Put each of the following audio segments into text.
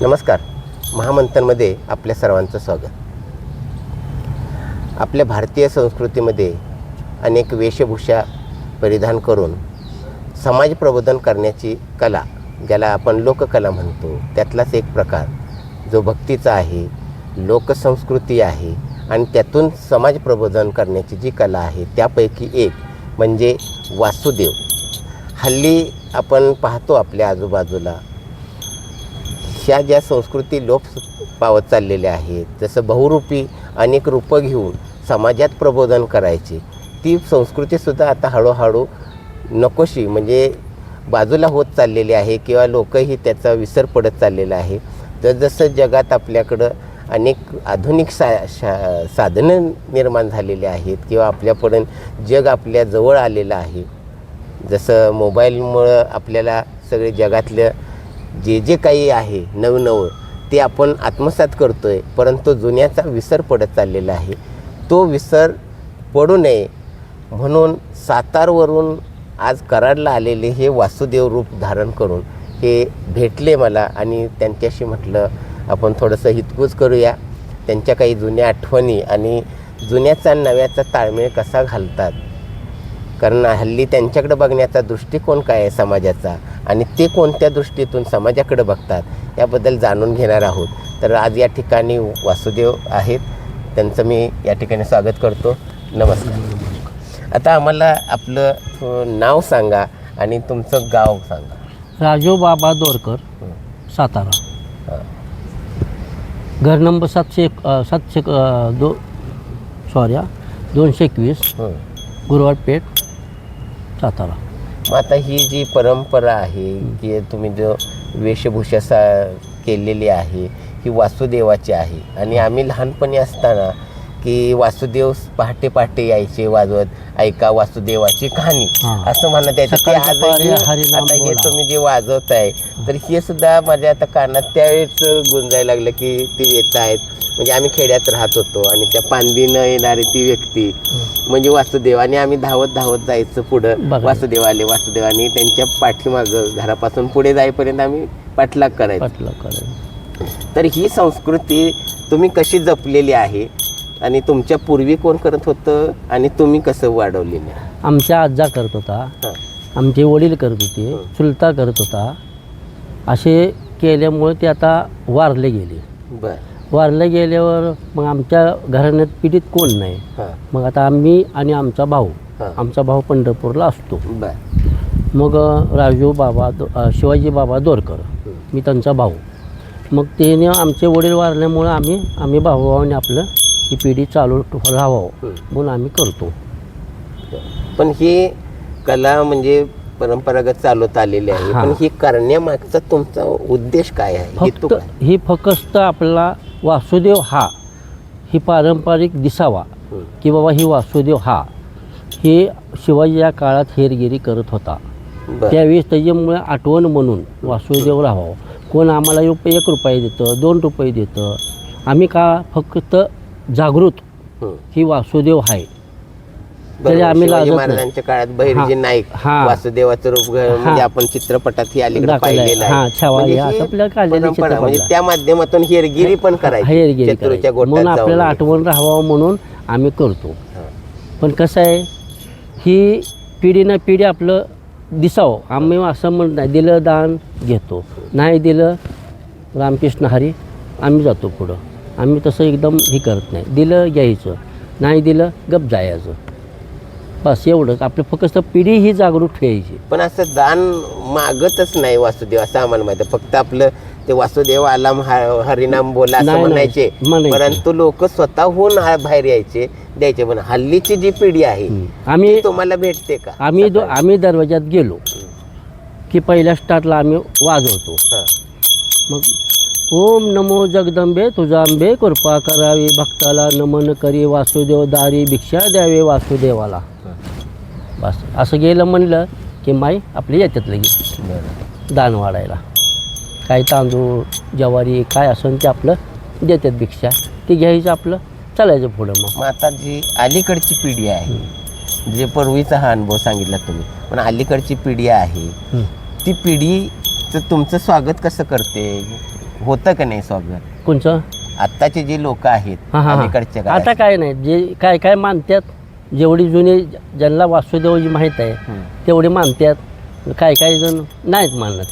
नमस्कार. महामंथनमध्ये आपल्या सर्वांचं स्वागत. आपल्या भारतीय संस्कृतीमध्ये अनेक वेशभूषा परिधान करून समाज प्रबोधन करण्याची कला ज्याला आपण लोककला म्हणतो त्यातलाच एक प्रकार जो भक्तीचा आहे लोकसंस्कृती आहे आणि त्यातून समाज प्रबोधन करण्याची जी कला आहे त्यापैकी एक म्हणजे वासुदेव. हल्ली आपण पाहतो आपल्या आजूबाजूला ह्या ज्या संस्कृती लोप पावत चाललेल्या आहेत जसं बहुरूपी अनेक रूपं घेऊन समाजात प्रबोधन करायची ती संस्कृतीसुद्धा आता हळूहळू नकोशी म्हणजे बाजूला होत चाललेली आहे किंवा लोकही त्याचा विसर पडत चाललेला आहे. तर जसं जगात आपल्याकडं अनेक आधुनिक सा शा साधनं निर्माण झालेली आहेत किंवा आपल्यापर्यंत जग आपल्या जवळ आलेलं आहे. जसं मोबाईलमुळं आपल्याला सगळे जगातलं जे जे काही आहे नवनवं ते आपण आत्मसात करतो आहे परंतु जुन्याचा विसर पडत चाललेला आहे. तो विसर पडू नये म्हणून सातारवरून आज कराडला आलेले हे वासुदेव रूप धारण करून हे भेटले मला आणि त्यांच्याशी म्हटलं आपण थोडंसं हितकूज करूया. त्यांच्या काही जुन्या आठवणी आणि जुन्याचा नव्याचा ताळमेळ कसा घालतात? कारण हल्ली त्यांच्याकडे बघण्याचा दृष्टिकोन काय आहे समाजाचा? आणि ते कोणत्या दृष्टीतून समाजाकडे बघतात? याबद्दल जाणून घेणार आहोत. तर आज या ठिकाणी वासुदेव आहेत. त्यांचं मी या ठिकाणी स्वागत करतो. नमस्कार. आता आम्हाला आपलं नाव सांगा आणि तुमचं गाव सांगा. राजू बाबा दोरकर सातारा. घर नंबर सातशे एक सातशे दो सॉरी दोनशे एकवीस. गुरुवार पेठ सातारा. मग आता ही जी परंपरा आहे की तुम्ही जो वेशभूषा सा केलेली आहे ही वासुदेवाची आहे. आणि आम्ही लहानपणी असताना की वासुदेव पहाटे पहाटे यायचे वाजवत ऐका वासुदेवाची कहाणी. असं म्हणत यायचं. ते आजही आता हे. तुम्ही जे वाजवत आहे तर हे सुद्धा माझ्या आता कानात त्यावेळेस गुंजायला लागलं की ती येत आहेत. म्हणजे आम्ही खेड्यात राहत होतो आणि त्या पांदीनं येणारी ती व्यक्ती म्हणजे वासुदेव. आणि आम्ही धावत धावत जायचं पुढं. वासुदेव आले वासुदेव आणि त्यांच्या पाठीमागं घरापासून पुढे जाईपर्यंत आम्ही पाठलाग करायचो. तर ही संस्कृती तुम्ही कशी जपलेली आहे? आणि तुमच्या पूर्वी कोण करत होतं? आणि तुम्ही कसं वाढवलेलं? आमच्या आजा करत होता. आमचे वडील करत होते. चुलता करत होता. असे केल्यामुळे ते आता वारले गेले. बर. वारले गेल्यावर मग आमच्या घराण्यात पीडित कोण नाही. हां. मग आता आम्ही आणि आमचा भाऊ हां. आमचा भाऊ पंढरपूरला असतो. बर. मग अ, राजू बाबा दो- अ, शिवाजी बाबा दोरकर मी त्यांचा भाऊ. मग त्याने आमचे वडील वारल्यामुळं आम्ही आम्ही भाऊ भावाने आपलं ही पिढी चालू राहावं. म्हणून आम्ही करतो. पण ही कला म्हणजे परंपरागत चालवत आलेली आहे. हां. पण ही करण्यामागचा तुमचा उद्देश काय आहे? हेतू फक्त काय? ही फक्त आपला वासुदेव हा ही पारंपरिक दिसावा. की बाबा ही वासुदेव हा हे शिवाजी या काळात हेरगिरी करत होता. त्यावेळेस त्याच्यामुळे आठवण म्हणून वासुदेव राहावं. कोण आम्हाला एक रुपये देतं दोन रुपये देतं. आम्ही का फक्त जागृत हं. ही वासुदेव आहे. तरी बरोबर. आम्ही शिवाजी लाजत महाराजांच्या काळात बहिर्जी. नाईक हां. वासुदेवाचं रूप घ- म्हणजे. आपण चित्रपटात ही अलीकडे दाखवलंय. पाहिलेलं हां, छावा म्हणजे हे ही परंपरा म्हणजे. त्या माध्यमातून हेरगिरी पण करायची हेरगिरी करायची. गोट्यात म्हणून जाऊन. आपल्याला आठवण राहावं म्हणून आम्ही करतो हां. पण कसं आहे ही पिढी ना पिढी आपलं दिसावं आम्ही असं म्हणत नाही दिलं दान घेतो नाही दिलं रामकृष्ण हरी आम्ही जातो पुढं आम्ही तसं एकदम हे करत नाही दिलं घ्यायचं नाही दिलं गप जायचं बस एवढंच. आपलं फक्त पिढी ही जागरूक ठेवायची. पण असं दान मागतच नाही वासुदेव असं आम्हाला माहिती. फक्त आपलं ते वासुदेव आलाम हरिनाम बोला असं नाही, नाही. म्हणायचे. म्हणायचे. परंतु लोक स्वतःहून आ- बाहेर यायचे द्यायचे. पण हल्लीची जी पिढी आहे आम्ही ती तुम्हाला भेटते का आम्ही दो आम्ही दरवाजात गेलो की पहिल्या स्टार्टला आम्ही वाजवतो. हां. मग ओम नमो जगदंबे तुझा आंबे कृपा करावी. भक्ताला नमन करी. वासुदेव दारी भिक्षा द्यावे वासुदेवाला. बस. असं गेलं म्हणलं की माई आपली येतात लगेच. दान वाढायला. काय तांदूळ ज्वारी काय असेल ते आपलं देतात भिक्षा. ते घ्यायचं आपलं चालायचं पुढं मग. मग आता जी अलीकडची पिढी आहे जे पूर्वीचा हा अनुभव सांगितला तुम्ही पण अलीकडची पिढी आहे. ती पिढी तर तुमचं स्वागत कसं करते? होतं का नाही स्वाभिमान कोणचं? आत्ताचे जे लोक आहेत अलीकडच्या. आता काय नाही जे काय काय मानतात जेवढी जुनी ज्यांना वासुदेवजी माहीत आहे. तेवढे मानतात काय काय जण नाहीत मानत.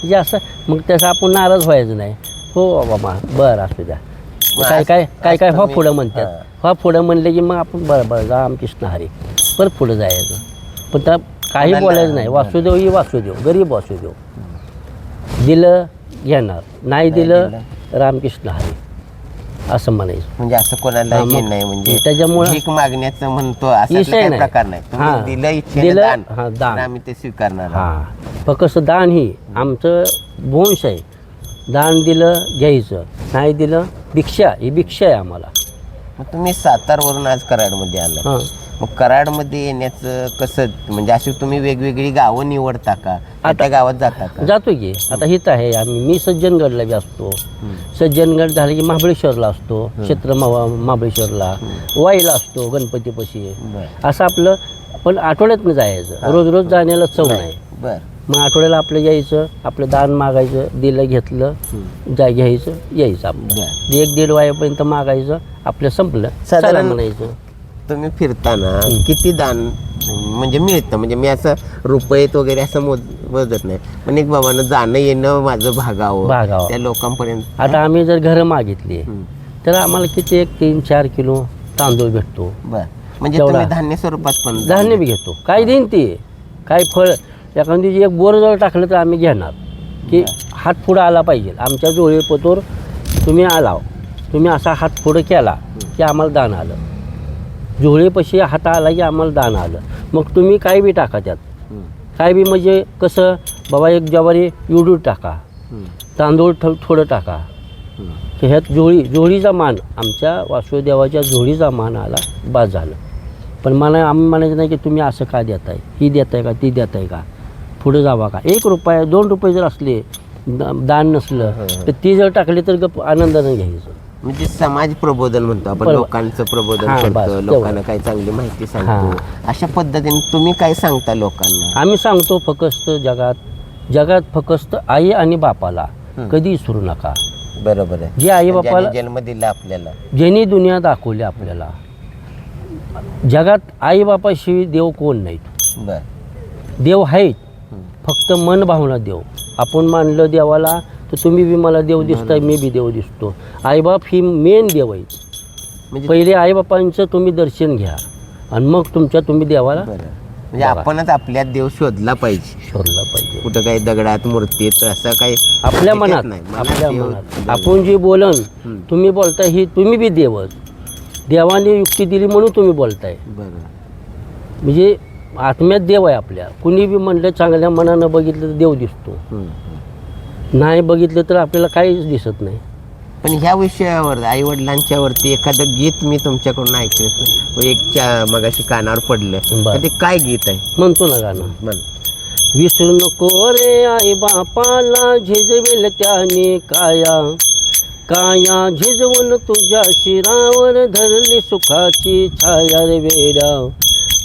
म्हणजे असं मग त्याचं आपण नाराज व्हायचं नाही. हो बाबा बरं असू द्या. मग काय काय काय काय हो पुढं म्हणतात हां. पुढं म्हणले की मग आपण बरं बरं रामकृष्ण हरी. परत पुढं जायचं. पण त्या काही बोलायचं नाही वासुदेव ही वासुदेव गरीब वासुदेव. दिलं घेणार. नाही दिलं. रामकृष्ण हरी. असं म्हणायचं. म्हणजे असं कोणाला हां, हे नाही म्हणजे त्याच्यामुळं- भीक मागण्याचं म्हणतो असं विषय काही नाही. प्रकार नाही. तुम्ही हां. दिलं इच्छेने दिलं, दान. हां, दान. तर आम्ही ते स्वीकारणार आहोत. हां फक्त दान ही आमचं वंश आहे. दान दिलं घ्यायचं. नाही दिलं भिक्षा ही भिक्षा आहे आम्हाला. मग तुम्ही सातारवरून आज कराडमध्ये आला हां. मग कराडमध्ये येण्याचं कसं म्हणजे अशी तुम्ही वेगवेगळी गावं निवडता का? त्या गावात जाता का? जातो की. आता हित आहे आम्ही. मी सज्जनगडला बी असतो. सज्जनगड झालं की महाबळेश्वरला असतो. क्षेत्र महाबळेश्वरला. वाईला असतो गणपतीपाशी. असं आपलं पण आठवड्यातनं जायचं. रोज रोज जाण्याला चव नाही. बर. मग आठवड्याला आपलं यायचं आपलं दान मागायचं दिलं घेतलं जा घ्यायचं यायचं आपलं. बर. एक दीड वाजेपर्यंत मागायचं आपलं संपलं. साधारण- चला म्हणायचं. तुम्ही फिरताना किती दान म्हणजे मिळतं? म्हणजे मी असं रुपयेत वगैरे असं मोज मोजत नाही. पण एक बाबांना जाणं येणं माझं भागावं भागावं. त्या लोकांपर्यंत. आता आम्ही जर घरं मागितली हं. तर आम्हाला किती एक तीन चार किलो तांदूळ भेटतो. बर. म्हणजे तेवढा. तुम्ही धान्य स्वरूपात पण धान्य बी घेतो. काय देईन ती? काय फळ? एखादी एक बोर जवळ टाकलं तर आम्ही घेणार. की हात पुढं आला पाहिजे. आमच्या जोळी पतोर तुम्ही आलाव. तुम्ही असा हात पुढं केला की आम्हाला दान आलं. जोळीपाशी हात आला की आम्हाला दान आलं. मग तुम्ही काय बी टाका त्यात. काय बी म्हणजे कसं बाबा एक ज्वारी एवढी टाका. तांदूळ थ थोडं टाका. तर ह्यात जोळी जोडीचा मान आमच्या वासुदेवाच्या जोडीचा मान आला बाद झालं. पण मला आम्ही म्हणायचं नाही की तुम्ही असं का देताय? ही देताय का ती देताय का? पुढे जावा का? एक रुपया दोन रुपये जर असले दान नसलं तर ती जर टाकली तर गप आनंदानं घ्यायचं. म्हणजे समाज प्रबोधन म्हणतो आपण बरोबर. लोकांचं प्रबोधन हां, बस, करतो तेवढं. लोकांना काही चांगली माहिती सांगतो. अशा पद्धतीने तुम्ही काय सांगता लोकांना? आम्ही सांगतो फकस्त जगात जगात फकस्त आई आणि बापाला. कधी विसरू नका. बरोबर आहे. जे आई बापाला ज्याने जन्म दिला आपल्याला. ज्यांनी दुनिया दाखवली आपल्याला. जगात आई बापाशिवाय देव कोण नाहीत? बर. देव आहेत. फक्त मन भावना देव. आपण मानलं देवाला तर तुम्ही बी मला देव दिसताय मी बी देव दिसतो. आईबाप ही मेन देव आहेत म्हणजे पहिले आईबापांचं तुम्ही दर्शन घ्या. आणि मग तुमच्या तुम्ही देवाला म्हणजे आपणच आपल्यात देव शोधला पाहिजे. शोधला पाहिजे. कुठं काही दगडात मूर्तीत असं काही आपल्या मनात नाही. आपल्या मनात आपण जी बोलन. तुम्ही बोलताय ही तुम्ही बी देवच देवाने युक्ती दिली म्हणून तुम्ही बोलताय. बरं. म्हणजे आत्म्यात देव आहे आपल्या. कुणी बी म्हणलं चांगल्या मनानं बघितलं तर देव दिसतो. नाही बघितलं तर आपल्याला काहीच दिसत नाही. पण ह्या विषयावर आई वडिलांच्या वरती एखादं गीत मी तुमच्याकडून ऐकलं होतं. एक चा- मगाशी कानावर पडलं. बरं. तर ते काय गीत आहे? म्हणतो ना गाणं. म्हण. विसरू नको रे आई बापाला झिजवेल त्याने काया. काया झिजवून तुझ्या शिरावर धरली सुखाची छाया रे वेडा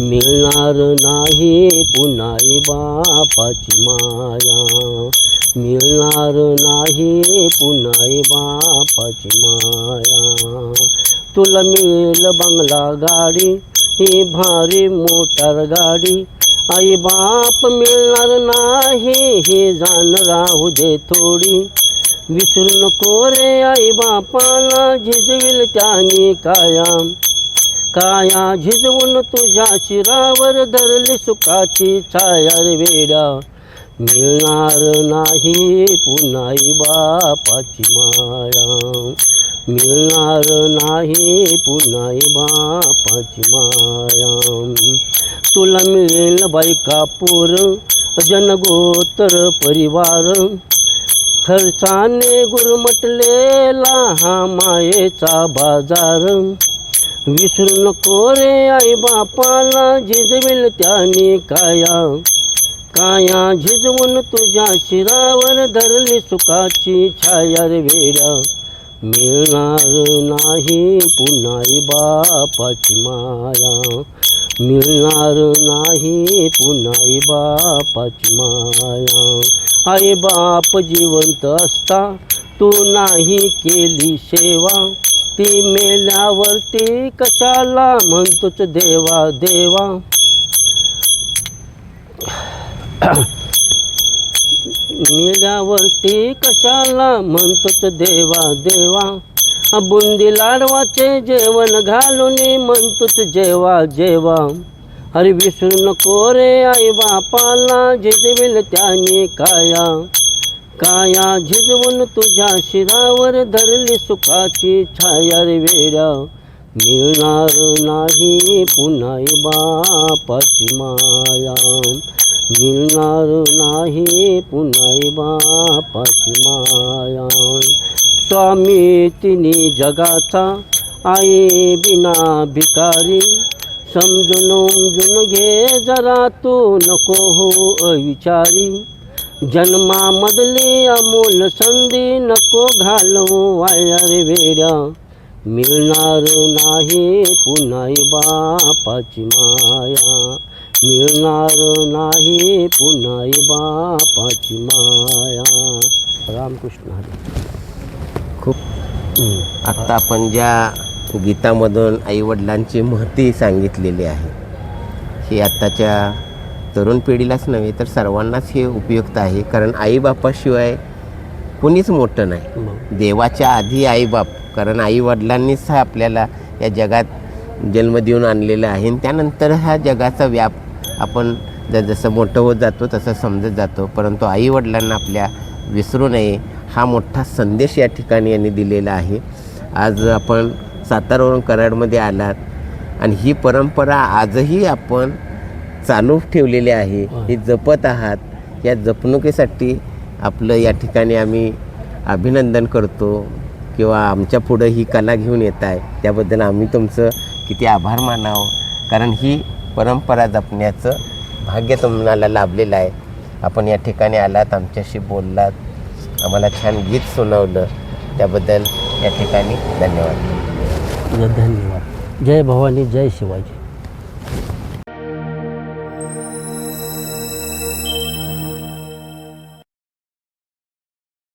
मिळणार नाही पुन्हा आई बापाची माया. मिळणार नाही पुन्हा बापाची माया. तुला मिळेल बंगला गाडी ही भारी मोटार गाडी. आई बाप मिळणार नाही हे जाण राहू दे थोडी. विसरू नको रे आई बापाला झिजविल त्याने कायम. काया झिजवून तुझ्या शिरावर धरली सुखाची छाया रे वेडा. मिळणार नाही पुन्हा आई बापाची माया. मिळणार नाही पुन्हा बापाची माया. तुला मिळेल बायकापूर जनगोतर परिवार. खर्चाने गुरमटलेला हा मायेचा बाजार. विसरू नको रे आई बापाला झिजविल त्याने काया. काया झिजवून तुझ्या शिरावर धरली सुखाची छाया रे वेड्या. मिळणार नाही पुन्हा आई बापाची माया. मिळणार नाही पुन्हा आई बापाची माया. आई बाप जिवंत असता तू नाही केली सेवा. ती मेल्यावरती कशाला म्हणतोच देवा देवा? मेल्यावरती कशाला म्हणतोच देवा देवा? बुंदी लाडवाचे जेवण घालून म्हणतोच जेवा जेवा? अरे विसरू नको रे आई बापाला झिजविल त्याने काया काया झिजवून तुझ्या शिरावर धरली सुखाची छाया रे वेड्या. मिळणार नाही पुन्हा बापाची माया. मिळणार नाही पुन्हा बापाची माया. स्वामी तिने जगाचा आई बिना भिकारी. समजून उमजून घे जरा तू नको हो अविचारी. जन्मामधली अमोल संधी नको घालू वायर रे वेड्या. मिळणार नाही पुन्हा बापाची माया. मिळणार नाही पुन्हा बापाची माया. रामकृष्ण हरी. खूप. आत्ता आपण ज्या गीतामधून आईवडिलांची महती सांगितलेली आहे ही आत्ताच्या तरुण पिढीलाच नव्हे तर सर्वांनाच हे उपयुक्त आहे. कारण आईबापाशिवाय कुणीच मोठं नाही. देवाच्या आधी आईबाप. कारण आईवडिलांनीच हा आपल्याला या जगात जन्म देऊन आणलेला आहे. आणि त्यानंतर हा जगाचा व्याप आपण ज जसं मोठं होत जातो तसं समजत जातो. परंतु आईवडिलांना आपल्या विसरू नये हा मोठा संदेश या ठिकाणी यांनी दिलेला आहे. आज आपण सातारावरून कराडमध्ये आलात. आणि ही परंपरा आजही आपण चालू ठेवलेली आहे. ही जपत आहात. या जपणुकीसाठी आपलं या ठिकाणी आम्ही अभिनंदन करतो किंवा आमच्या पुढं ही कला घेऊन येत आहे. त्याबद्दल आम्ही तुमचं किती आभार मानावं. कारण ही परंपरा जपण्याचं भाग्य तुम्हाला लाभलेलं आहे. आपण या ठिकाणी आलात आमच्याशी बोललात. आम्हाला छान गीत सुनावलं. त्याबद्दल या ठिकाणी धन्यवाद. धन्यवाद. जय भवानी जय शिवाजी.